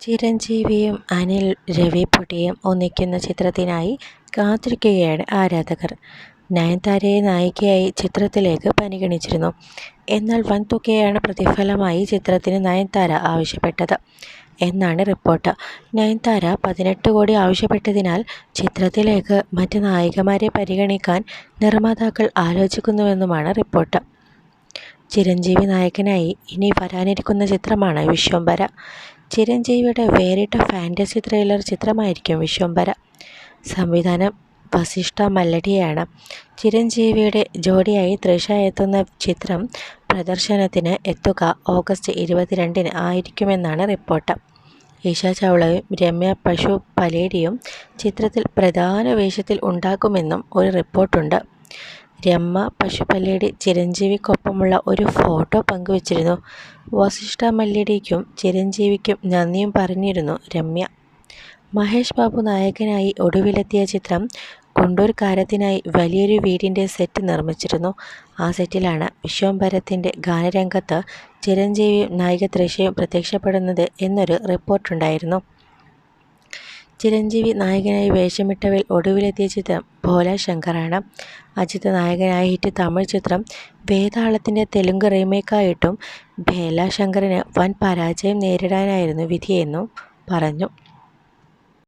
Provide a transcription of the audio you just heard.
ചിരഞ്ജീവിയും അനിൽ രവിപുടിയും ഒന്നിക്കുന്ന ചിത്രത്തിനായി കാത്തിരിക്കുകയാണ് ആരാധകർ. നയൻതാരയെ നായികയായി ചിത്രത്തിലേക്ക് പരിഗണിച്ചിരുന്നു. എന്നാൽ വൻ തുകയാണ് പ്രതിഫലമായി ചിത്രത്തിന് നയൻതാര ആവശ്യപ്പെട്ടത് എന്നാണ് റിപ്പോർട്ട്. നയൻതാര പതിനെട്ട് കോടി ആവശ്യപ്പെട്ടതിനാൽ ചിത്രത്തിലേക്ക് മറ്റ് നായികമാരെ പരിഗണിക്കാൻ നിർമ്മാതാക്കൾ ആലോചിക്കുന്നുവെന്നുമാണ് റിപ്പോർട്ട്. ചിരഞ്ജീവി നായകനായി ഇനി വരാനിരിക്കുന്ന ചിത്രമാണ് വിശ്വംഭര. ചിരഞ്ജീവിയുടെ വേറിട്ട ഫാന്റസി ത്രില്ലർ ചിത്രമായിരിക്കും വിശ്വംഭര. സംവിധാനം വസിഷ്ഠ മല്ലടിയാണ്. ചിരഞ്ജീവിയുടെ ജോഡിയായി തൃഷ എത്തുന്ന ചിത്രം പ്രദർശനത്തിന് എത്തുക ഓഗസ്റ്റ് ഇരുപത്തിരണ്ടിന് ആയിരിക്കുമെന്നാണ് റിപ്പോർട്ട്. ഈശ ചൗളയും രമ്യ പശു പലേടിയും ചിത്രത്തിൽ പ്രധാന വേഷത്തിൽ ഉണ്ടാകുമെന്നും ഒരു റിപ്പോർട്ടുണ്ട്. രമ്മ പശുപല്ലേടി ചിരഞ്ജീവിക്കൊപ്പമുള്ള ഒരു ഫോട്ടോ പങ്കുവച്ചിരുന്നു. വസിഷ്ഠ മല്യടിക്കും ചിരഞ്ജീവിക്കും നന്ദിയും പറഞ്ഞിരുന്നു രമ്യ. മഹേഷ് ബാബു നായകനായി ഒടുവിലെത്തിയ ചിത്രം കൊണ്ടൂർ കാരത്തിനായി വലിയൊരു വീടിന്റെ സെറ്റ് നിർമ്മിച്ചിരുന്നു. ആ സെറ്റിലാണ് വിശ്വംഭരത്തിന്റെ ഗാനരംഗത്ത് ചിരഞ്ജീവിയും നായിക തൃഷയും പ്രത്യക്ഷപ്പെടുന്നത് എന്നൊരു റിപ്പോർട്ടുണ്ടായിരുന്നു. ചിരഞ്ജീവി നായകനായി വേഷമിട്ടവിൽ ഒടുവിലെത്തിയ ചിത്രം ഭോല ശങ്കറാണ് അജിത് നായകനായ ഹിറ്റ് തമിഴ് ചിത്രം വേതാളത്തിന്റെ തെലുങ്ക് റീമേക്കായിട്ടും ഭേല ശങ്കറിന് വൻ പരാജയം നേരിടാനായിരുന്നു വിധിയെന്നും പറഞ്ഞു.